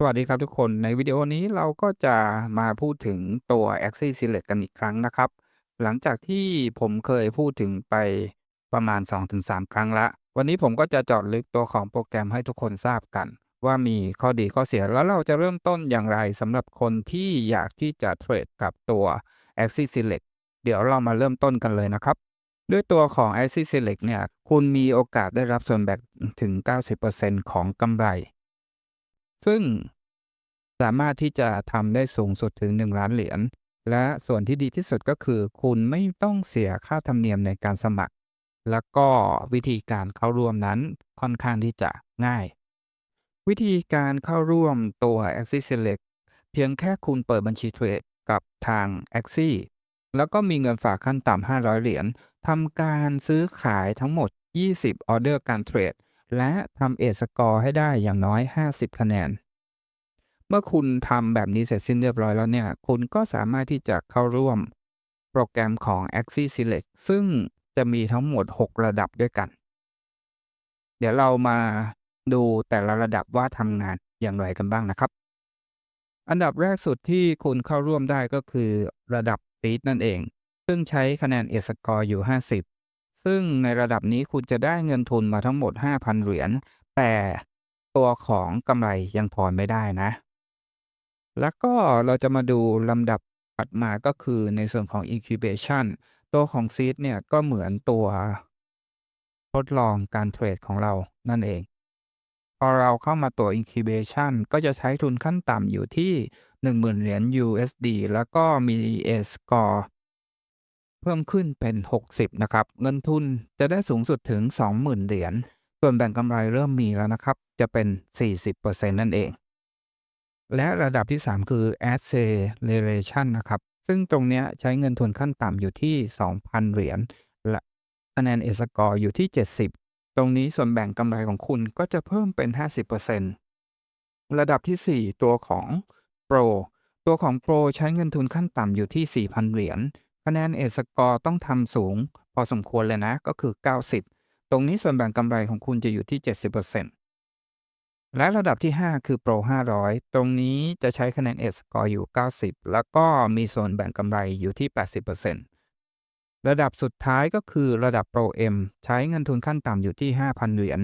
สวัสดีครับทุกคนในวิดีโอนี้เราก็จะมาพูดถึงตัว Axis Select กันอีกครั้งนะครับ หลังจากที่ผมเคยพูดถึงไปประมาณ 2-3 ครั้งล้ววันนี้ผมก็จะเจาะลึกตัวของโปรแกรมให้ทุกคนทราบกัน ว่ามีข้อดีข้อเสียแล้วเราจะเริ่มต้นอย่างไรสำหรับคนที่อยากที่จะเทรดกับตัว Axis Select เดี๋ยวเรามาเริ่มต้นกันเลยนะครับ ด้วยตัวของ Axis Select เนี่ยคุณมีโอกาสได้รับส่วนแบ่งถึง 90%ของกำไร ซึ่งสามารถที่จะทำได้สูงสุดถึง 1 ล้านเหรียญ และส่วนที่ดีที่สุดก็คือคุณไม่ต้องเสียค่าธรรมเนียมในการสมัคร แล้วก็วิธีการเข้าร่วมนั้นค่อนข้างที่จะง่าย วิธีการเข้าร่วมตัว Axis Select เพียงแค่คุณเปิดบัญชีเทรดกับทาง Axis แล้วก็มีเงินฝากขั้นต่ำ500 เหรียญทำการซื้อขายทั้งหมด 20 ออเดอร์การเทรด และทำเอสกอร์ให้ได้อย่างน้อย 50 คะแนน เมื่อคุณทำแบบนี้เสร็จสิ้นเรียบร้อยแล้วเนี่ย คุณก็สามารถที่จะเข้าร่วมโปรแกรมของ Axis Select ซึ่งจะมีทั้งหมด 6 ระดับด้วยกัน เดี๋ยวเรามาดูแต่ละระดับว่าทำงานอย่างไรกันบ้างนะครับ อันดับแรกสุดที่คุณเข้าร่วมได้ก็คือระดับปีดนั่นเอง ซึ่งใช้คะแนนเอสกอร์อยู่ 50 ซึ่งในระดับนี้คุณจะได้เงินทุนมาทั้งหมด 5,000 เหรียญ แต่ตัวของกำไรยังพอไม่ได้นะ แล้วก็เราจะมาดูลำดับถัดมาก็คือในส่วนของ incubation ตัวของ seed เนี่ยก็เหมือนตัวทดลองการเทรดของเรานั่นเอง พอเราเข้ามาตัว incubation ก็จะใช้ทุนขั้นต่ำอยู่ที่ 10,000 เหรียญ USD แล้วก็มี A score เพิ่มขึ้นเป็น 60 นะครับ เงินทุนจะได้สูงสุดถึง 20,000 เหรียญ ส่วนแบ่งกำไรเริ่มมีแล้วนะครับ จะเป็น 40%นั่นเอง และระดับที่ 3 คือ acceleration นะครับ ซึ่งตรงนี้ใช้เงินทุนขั้นต่ำอยู่ที่ 2,000 เหรียญ และคะแนน A score อยู่ที่ 70 ตรงนี้ส่วนแบ่งกำไรของคุณก็จะเพิ่มเป็น 50%ระดับที่ 4 ตัวของ Pro ตัวของ Pro ใช้เงินทุนขั้นต่ำอยู่ที่ 4,000 เหรียญ คะแนนเอสกอร์ต้องทำสูง พอสมควรเลยนะก็คือ 90 ตรงนี้ส่วนแบ่งกำไรของคุณจะอยู่ที่ 70%และระดับที่ 5 คือ Pro 500 ตรงนี้จะใช้คะแนนเอสกอร์อยู่ 90 แล้วก็มีส่วนแบ่งกำไรอยู่ที่ 80%ระดับสุดท้ายก็คือระดับ Pro M ใช้เงินทุนขั้นต่ำอยู่ที่ 5,000 เหรียญ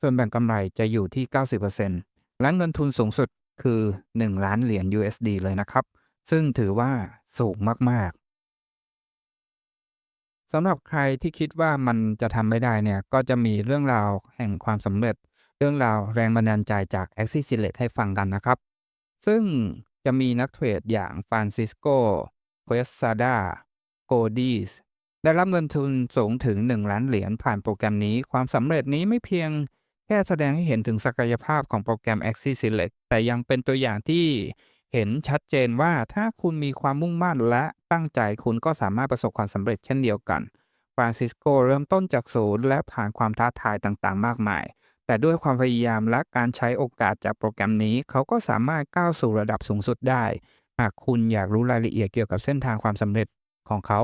ส่วนแบ่งกำไรจะอยู่ที่ 90%และเงินทุนสูงสุดคือ 1 ล้านเหรียญ USD เลยนะครับ ซึ่งถือว่าสูงมาก ๆ สำหรับใครที่คิดว่ามันจะทำไม่ได้เนี่ย ก็จะมีเรื่องราวแห่งความสำเร็จ เรื่องราวแรงบันดาลใจจาก Axis Select ให้ฟังกันนะครับ ซึ่งจะมีนักเทรดอย่างฟรานซิสโกเควสซาดาโกดีสได้รับเงินทุนสูงถึง 1 ล้านเหรียญผ่านโปรแกรมนี้ ความสำเร็จนี้ไม่เพียงแค่แสดงให้เห็นถึงศักยภาพของโปรแกรม Axis Select แต่ยังเป็นตัวอย่างที่ เห็นชัดเจนว่าถ้าคุณมีความมุ่งมั่นและตั้งใจคุณก็สามารถประสบความสำเร็จเช่นเดียวกัน ฟรานซิสโกเริ่มต้นจากศูนย์และผ่านความท้าทายต่างๆ มากมาย แต่ด้วยความพยายามและการใช้โอกาสจากโปรแกรมนี้ เขาก็สามารถก้าวสู่ระดับสูงสุดได้ หากคุณอยากรู้รายละเอียดเกี่ยวกับเส้นทางความสำเร็จของเขา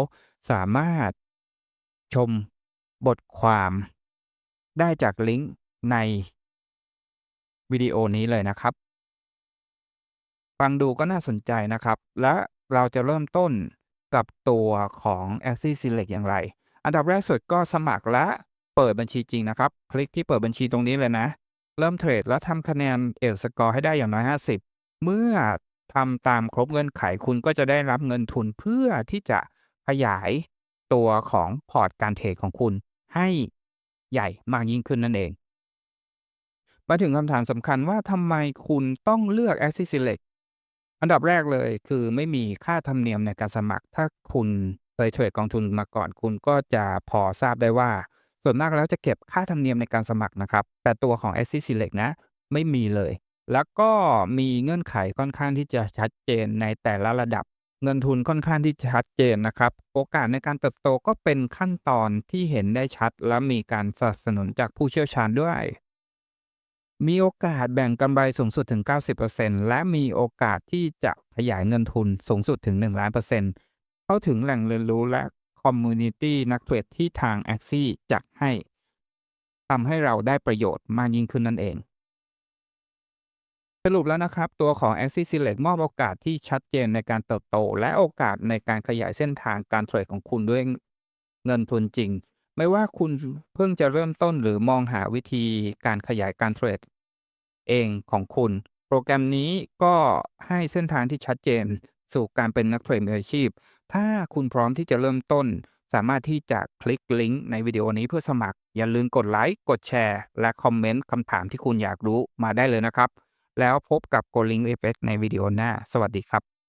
สามารถชมบทความ ได้จากลิงก์ในวิดีโอนี้เลยนะครับ ฟังดูก็น่าสนใจนะครับ และเราจะเริ่มต้นกับตัวของ Axis Select อย่างไร อันดับแรกสุดก็สมัครและเปิดบัญชีจริงนะครับ คลิกที่เปิดบัญชีตรงนี้เลยนะ เริ่มเทรดแล้วทำคะแนนเอลสกอร์ให้ได้อย่างน้อย 50 เมื่อทำตามครบเงื่อนไขคุณก็จะได้รับเงินทุนเพื่อที่จะขยายตัวของพอร์ตการเทรดของคุณให้ใหญ่มากยิ่งขึ้นนั่นเอง มาถึงคำถามสำคัญว่าทำไมคุณต้องเลือก Axis Select อันดับแรกเลยคือไม่มีค่าธรรมเนียมในการสมัคร ถ้าคุณเคยเทรดกองทุนมาก่อน คุณก็จะพอทราบได้ว่า ส่วนมากแล้วจะเก็บค่าธรรมเนียมในการสมัครนะครับ แต่ตัวของ Axis Select นะ ไม่มีเลย แล้วก็มีเงื่อนไขค่อนข้างที่จะชัดเจนในแต่ละระดับ เงินทุนค่อนข้างที่จะชัดเจนนะครับ โอกาสในการเติบโตก็เป็นขั้นตอนที่เห็นได้ชัด และมีการสนับสนุนจากผู้เชี่ยวชาญด้วย มีโอกาสแบ่งกำไรสูงสุดถึง 90%และมีโอกาสที่จะขยายเงินทุนสูงสุดถึง 1 ล้านเปอร์เซ็นต์เข้าถึงแหล่งเรียนรู้และคอมมูนิตี้นักเทรดที่ทาง a x i จัดให้ทำให้เราได้ประโยชน์มากยิ่งขึ้นนั่นเอง สรุปแล้วนะครับ ตัวของ Axis Select มอบโอกาสที่ชัดเจนในการเติบโต และโอกาสในการขยายเส้นทางการเทรดของคุณด้วยเงินทุนจริง ไม่ว่าคุณเพิ่งจะเริ่มต้นหรือมองหาวิธีการขยายการเทรดเองของคุณ โปรแกรมนี้ก็ให้เส้นทางที่ชัดเจน สู่การเป็นนักเทรดมืออาชีพ ถ้าคุณพร้อมที่จะเริ่มต้น สามารถที่จะคลิกลิงก์ในวิดีโอนี้เพื่อสมัคร อย่าลืมกดไลค์กดแชร์ และคอมเมนต์คำถามที่คุณอยากรู้มาได้เลยนะครับ แล้วพบกับ Go Link Effect ในวิดีโอหน้า สวัสดีครับ